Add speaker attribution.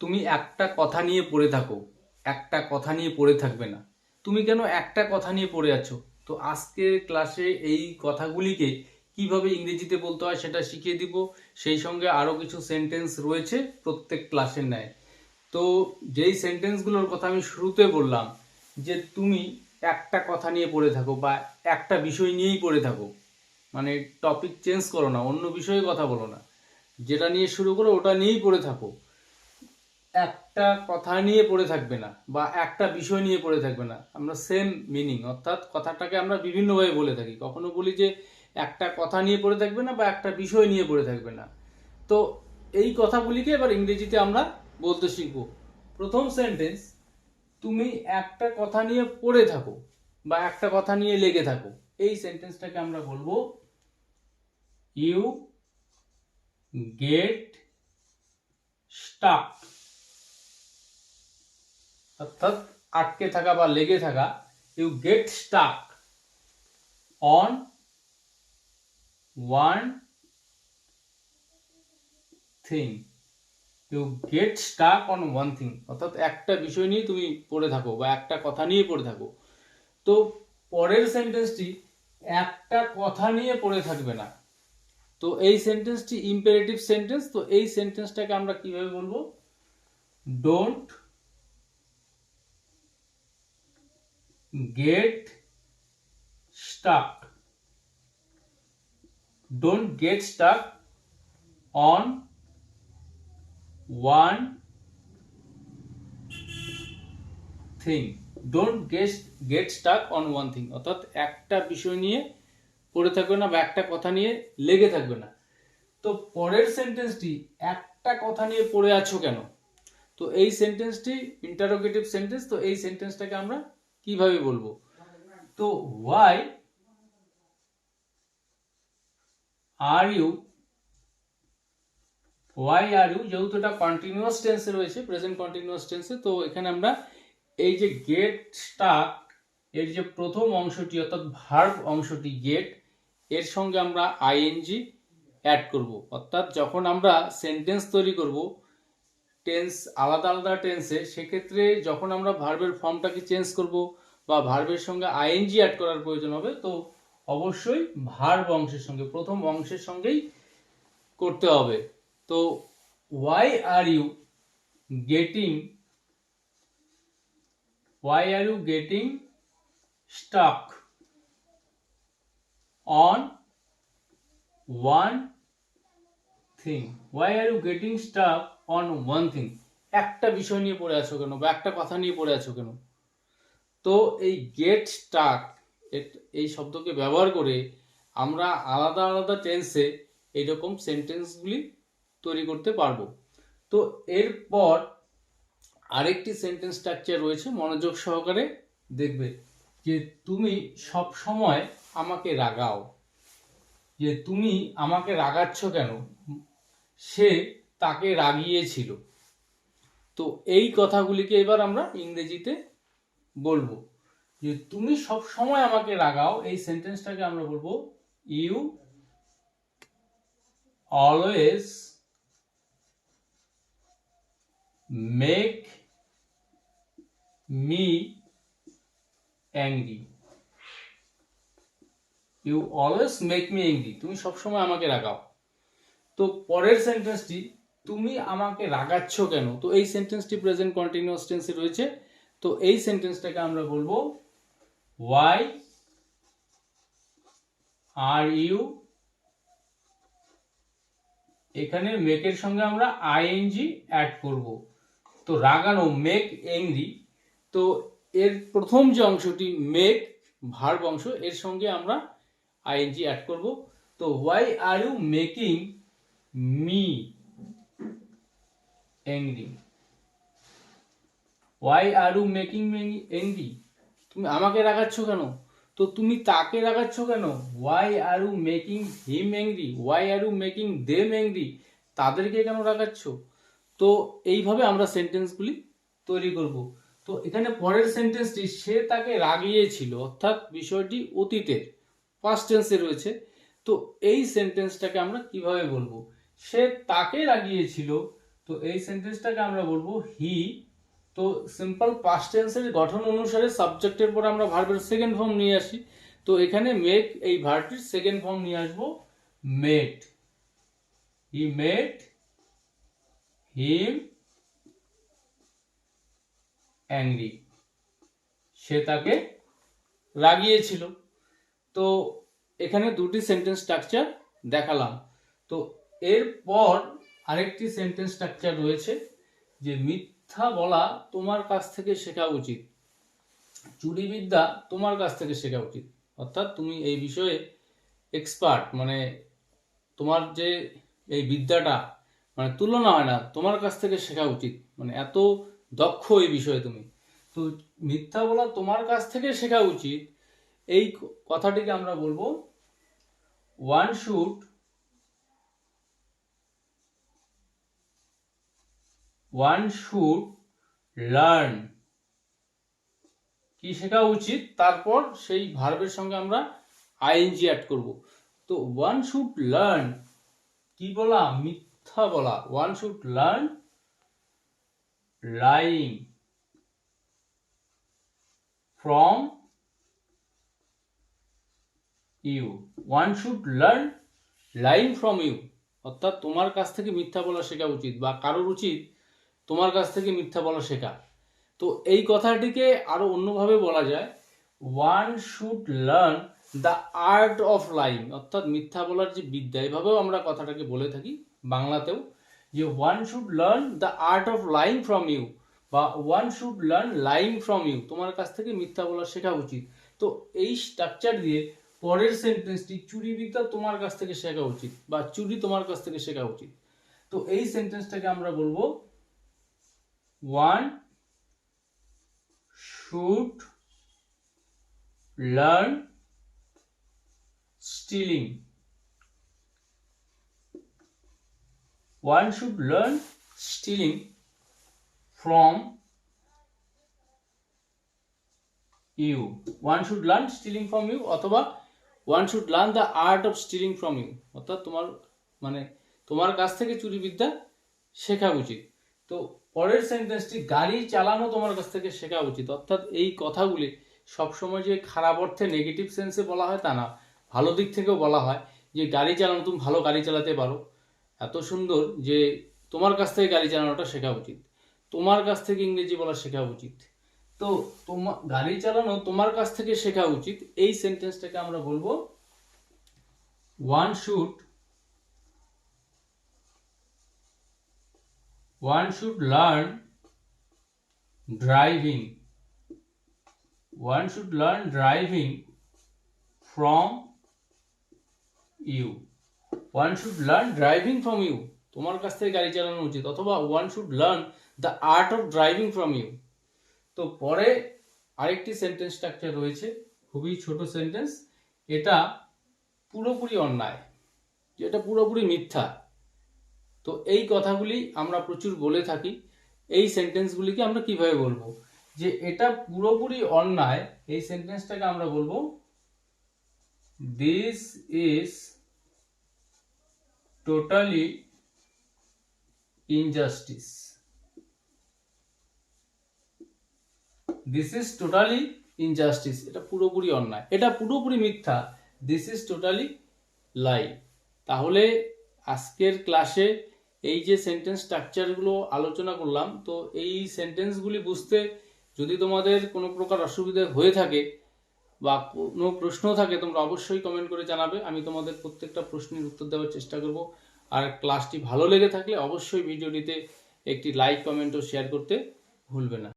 Speaker 1: তুমি একটা কথা নিয়ে পড়ে থাকো, একটা কথা নিয়ে পড়ে থাকবে না। তুমি কেন একটা কথা নিয়ে পড়ে আছো? তো আজকের ক্লাসে এই কথাগুলিকে কীভাবে ইংরেজিতে বলতে হয় সেটা শিখিয়ে দিব। সেই সঙ্গে আরও কিছু সেন্টেন্স রয়েছে প্রত্যেক ক্লাসের ন্যায়। তো যেই সেন্টেন্সগুলোর কথা আমি শুরুতে বললাম, যে তুমি একটা কথা নিয়ে পড়ে থাকো বা একটা বিষয় নিয়েই পড়ে থাকো মানে টপিক চেঞ্জ করো না, অন্য বিষয়ে কথা বলো না। যেটা নিয়ে শুরু করো, ওটা নিয়েই পড়ে থাকো। একটা কথা নিয়ে পড়ে থাকবে না বা একটা বিষয় নিয়ে পড়ে থাকবে না। আমরা সেম মিনিং অর্থাৎ কথাটাকে আমরা বিভিন্নভাবে বলে থাকি। কখনো বলি যে একটা কথা নিয়ে পড়ে থাকবে না বা একটা বিষয় নিয়ে পড়ে থাকবে না। তো এই কথাগুলিকে এবার ইংরেজিতে আমরা বলতে শিখব। প্রথম সেন্টেন্স তুমি একটা কথা নিয়ে পড়ে থাকো বা একটা কথা নিয়ে লেগে থাকো। এই সেন্টেন্সটাকে আমরা বলব ইউ গেট স্টাক অর্থাৎ আটকে থাকা বা লেগে থাকা you get stuck on one thing you get stuck on one thing অর্থাৎ একটা বিষয় নিয়ে তুমি পড়ে থাকো বা একটা কথা নিয়ে পড়ে থাকো। তো পরের সেন্টেন্সটি একটা কথা নিয়ে পড়ে থাকবে না। তো এই সেন্টেন্সটি ইম্পারেটিভ সেন্টেন্স তো এই সেন্টেন্সটাকে আমরা কীভাবে বলব? Don't get stuck don't get stuck on one thing don't get get stuck on one thing অর্থাৎ একটা বিষয় নিয়ে পড়ে থাকবে না বা একটা কথা নিয়ে লেগে থাকবে না। তো পরের সেন্টেন্সটি একটা কথা নিয়ে পড়ে আছো কেন? তো এই সেন্টেন্সটি ইন্টারোগেটিভ সেন্টেন্স তো এই সেন্টেন্সটাকে আমরা কীভাবে বলব? তো why are you why are you যেহেতু এটা কন্টিনিউয়াস টেন্সে রয়েছে প্রেজেন্ট কন্টিনিউয়াস টেন্সে তো এখানে আমরা এই যে গেট স্টাক এর যে প্রথম অংশটি, অর্থাৎ ভার্ব অংশটি গেটের সঙ্গে আমরা আইএনজি অ্যাড করব। অর্থাৎ যখন আমরা সেন্টেন্স তৈরি করব টেন্স আলাদা আলাদা টেন্সে সেক্ষেত্রে যখন আমরা ভার্বের ফর্মটাকে চেঞ্জ করব বা ভার্বের সঙ্গে আইএনজি অ্যাড করার প্রয়োজন হবে, তো অবশ্যই ভার্ব অংশের সঙ্গে, প্রথম অংশের সঙ্গেই করতে হবে। তো why are you getting why are you getting stuck on one thing why are you getting stuck on one thing একটা বিষয় নিয়ে পড়ে আছো কেন? বা একটা কথা নিয়ে পড়ে আছো কেন? তো এই গেট স্টাক এই শব্দকে ব্যবহার করে আমরা আলাদা আলাদা টেন্সে এইরকম সেন্টেন্সগুলি তৈরি করতে পারব। তো এরপর আরেকটি সেন্টেন্স স্ট্রাকচার রয়েছে, মনোযোগ সহকারে দেখবে যে তুমি সব সময় আমাকে রাগাও। যে তুমি আমাকে রাগাচ্ছ কেন? সে তাকে রাগিয়েছিল। তো এই কথাগুলিকে এবার আমরা ইংরেজিতে বলব যে তুমি সব সময় আমাকে রাগাও, এই সেন্টেন্সটাকে আমরা বলব you always make me angry. You always make me angry. তুমি সবসময় আমাকে রাগাও। তো পরের সেন্টেন্সটি তুমি আমাকে রাগাচ্ছ কেন? তো এই সেন্টেন্সটি প্রেজেন্ট কন্টিনিউয়াস টেন্সে রয়েছে। তো এই সেন্টেন্সটাকে আমরা বলব ওয়াই আর ইউ এখানে মেকের সঙ্গে আমরা আইএনজি অ্যাড করব। তো রাগানো মেক এংরি তো এর প্রথম যে অংশটি মেক ভার্ব অংশ, এর সঙ্গে আমরা আইএনজি অ্যাড করব। তো why are you making me angry why are you making angry তুমি আমাকে রাগাচ্ছ কেন? তো তুমি তাকে রাগাচ্ছ কেন? Why are you making him angry why are you making them angry তাদেরকে কেন রাগাচ্ছ? তো এইভাবে আমরা সেন্টেন্সগুলি তৈরি করব। তো এখানে পরের সেন্টেন্সটি সে তাকে রাগিয়েছিল, অর্থাৎ বিষয়টি অতীতের পাস্ট টেন্সে রয়েছে। তো এই সেন্টেন্সটাকে আমরা কীভাবে বলব? সে তাকে রাগিয়েছিল, তো এই সেন্টেন্সটাকে আমরা বলব হি তো সিম্পল পাস্ট টেন্সের গঠন অনুসারে সাবজেক্টের পর আমরা ভার্বের সেকেন্ড ফর্ম নিয়ে আসি। তো এখানে মেক এই ভার্বটির সেকেন্ড ফর্ম নিয়ে আসব। মেট হি মেট হিম অ্যাংরি সে তাকে রাগিয়েছিল। তো এখানে দুটি সেন্টেন্স স্ট্রাকচার দেখালাম। তো এরপর আরেকটি সেন্টেন্স স্ট্রাকচার রয়েছে যে মিথ্যা বলা তোমার কাছ থেকে শেখা উচিত। চুরিবিদ্যা তোমার কাছ থেকে শেখা উচিত। অর্থাৎ তুমি এই বিষয়ে এক্সপার্ট মানে তোমার যে এই বিদ্যাটা মানে তুলনা হয় না, তোমার কাছ থেকে শেখা উচিত। মানে এত দক্ষ এই বিষয়ে তুমি। তো মিথ্যা বলা তোমার কাছ থেকে শেখা উচিত। এই কথাটিকে আমরা বলব one should one should learn কি শেখা উচিত? তারপর সেই ভার্বের সঙ্গে আমরা আইএনজি অ্যাড করব। তো ওয়ান শুড লার্ন কি বলা? মিথ্যা বলা। One should learn lying from you one should learn lying from you অর্থাৎ তোমার কাছ থেকে মিথ্যা বলা শেখা উচিত বা কারোর উচিত তোমার কাছ থেকে মিথ্যা বলা শেখা। তো এই কথাটিকে আরও অন্যভাবে বলা যায় one should learn the art of lying অর্থাৎ মিথ্যা বলার যে বিদ্যা এভাবেও আমরা কথাটাকে বলে থাকি বাংলাতেও, যে one should learn the art of lying from you বা one should learn lying from you তোমার কাছ থেকে মিথ্যা বলা শেখা উচিত। তো এই স্ট্রাকচার দিয়ে পরের সেন্টেন্সটি চুরি বিদ্যা তোমার কাছ থেকে শেখা উচিত বা চুরি তোমার কাছ থেকে শেখা উচিত। তো এই সেন্টেন্সটাকে আমরা বলব one should learn stealing one should learn stealing from you one should learn stealing from you অথবা one should learn the art of stealing from you অর্থাৎ তোমার মানে তোমার কাছ থেকে চুরি বিদ্যা শেখা উচিত তো পরের সেন্টেন্সটি গাড়ি চালানো তোমার কাছ থেকে শেখা উচিত। অর্থাৎ এই কথাগুলি সবসময় যে খারাপ অর্থে নেগেটিভ সেন্সে বলা হয় তা না। ভালো দিক থেকেও বলা হয় যে, গাড়ি চালানো, তুমি ভালো গাড়ি চালাতে পারো। এত সুন্দর যে, তোমার কাছ থেকে গাড়ি চালানোটা শেখা উচিত। তোমার কাছ থেকে ইংরেজি বলা শেখা উচিত। তো তোমার গাড়ি চালানো তোমার কাছ থেকে শেখা উচিত। এই সেন্টেন্সটাকে আমরা বলব one should one should learn driving one should learn driving from you one should learn driving from you তোমার কাছ থেকে গাড়ি চালানো উচিত। অথবা one should learn the art of driving from you তো পরে আরেকটি সেন্টেন্স স্ট্রাকচার রয়েছে। খুবই ছোট সেন্টেন্স এটা পুরোপুরি অন্যায়। যেটা পুরোপুরি মিথ্যা। তো এই কথাগুলি আমরা প্রচুর বলে থাকি। এই সেন্টেন্সগুলিকে আমরা কীভাবে বলব? যে এটা পুরোপুরি অন্যায়, এই সেন্টেন্সটাকে আমরা বলব this is totally injustice. This is totally injustice এটা পুরোপুরি অন্যায়। এটা পুরোপুরি মিথ্যা। দিস ইজ টোটালি লাই তাহলে আজকের ক্লাসে এই যে সেন্টেন্স স্ট্রাকচারগুলো আলোচনা করলাম, তো এই সেন্টেন্সগুলি বুঝতে যদি তোমাদের কোনো প্রকার অসুবিধা হয়ে থাকে বা কোনো প্রশ্ন থাকে, তোমরা অবশ্যই কমেন্ট করে জানাবে। আমি তোমাদের প্রত্যেকটা প্রশ্নের উত্তর দেওয়ার চেষ্টা করব। আর ক্লাসটি ভালো লেগে থাকলে অবশ্যই ভিডিওটিতে একটি লাইক কমেন্ট ও শেয়ার করতে ভুলবে না।